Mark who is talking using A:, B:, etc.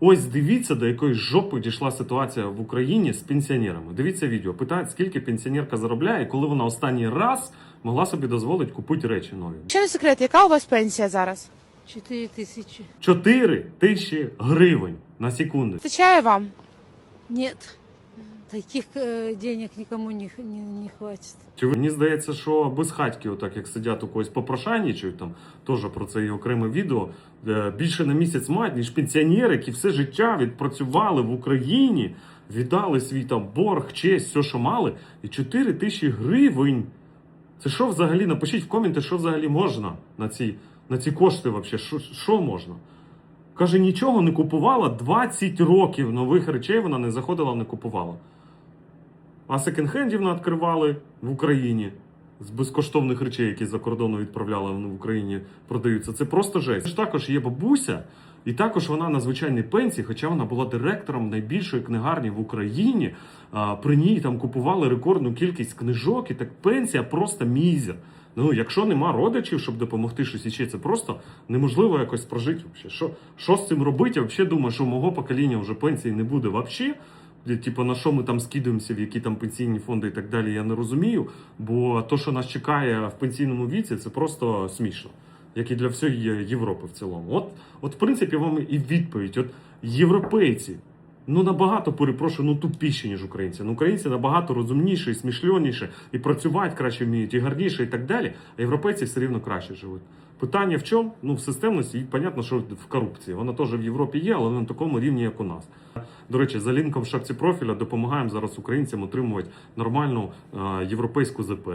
A: Ось дивіться, до якої жопи дійшла ситуація в Україні з пенсіонерами. Дивіться відео. Питають, скільки пенсіонерка заробляє, коли вона останній раз могла собі дозволити купити речі нові.
B: Ще не секрет, яка у вас пенсія зараз?
C: Чотири тисячі.
A: Чотири тисячі гривень на секунду.
B: Вистачає вам?
C: Нет, таких э, денег никому не, не, не хватит.
A: Чи мені здається, що безхатьки, отак як сидять у когось попрошайничають, там теж про це є окреме відео. е, Більше на місяць мають, ніж пенсіонери, які все життя відпрацювали в Україні, віддали свій там борг, честь, все, що мали, і 4 тисячі гривень. Це що взагалі? Напишіть в коменти, що взагалі можна на ці, на ці кошти. Вообще. Що, що можна? Каже, нічого не купувала 20 років нових речей вона не заходила, не купувала. А секонд-хендів не відкривали в Україні з безкоштовних речей, які за кордону відправляли, в Україні продаються. Це просто жесть. Також є бабуся, і також вона на звичайній пенсії, хоча вона була директором найбільшої книгарні в Україні. При ній там купували рекордну кількість книжок, і так пенсія просто мізер. Ну, якщо нема родичів, щоб допомогти щось іще, це просто неможливо якось прожити. Що, що з цим робити? Я взагалі думаю, що у мого покоління вже пенсії не буде взагалі. Типу, на що ми там скидуємося, в які там пенсійні фонди і так далі, я не розумію. Бо то, що нас чекає в пенсійному віці, це просто смішно. Як і для всієї Європи в цілому. От, от, в принципі, вам і відповідь. От європейці, ну набагато перепрошую, ну тупіші, ніж українці. Ну, українці набагато розумніші, і смішльоніші, і працювати краще вміють, і гарніше, і так далі. А європейці все рівно краще живуть. Питання в чому? Ну, в системності, і понятно, що в корупції. Вона теж в Європі є, але не на такому рівні, як у нас. До речі, за лінком в шапці профіля допомагаємо зараз українцям отримувати нормальну е, європейську ЗП.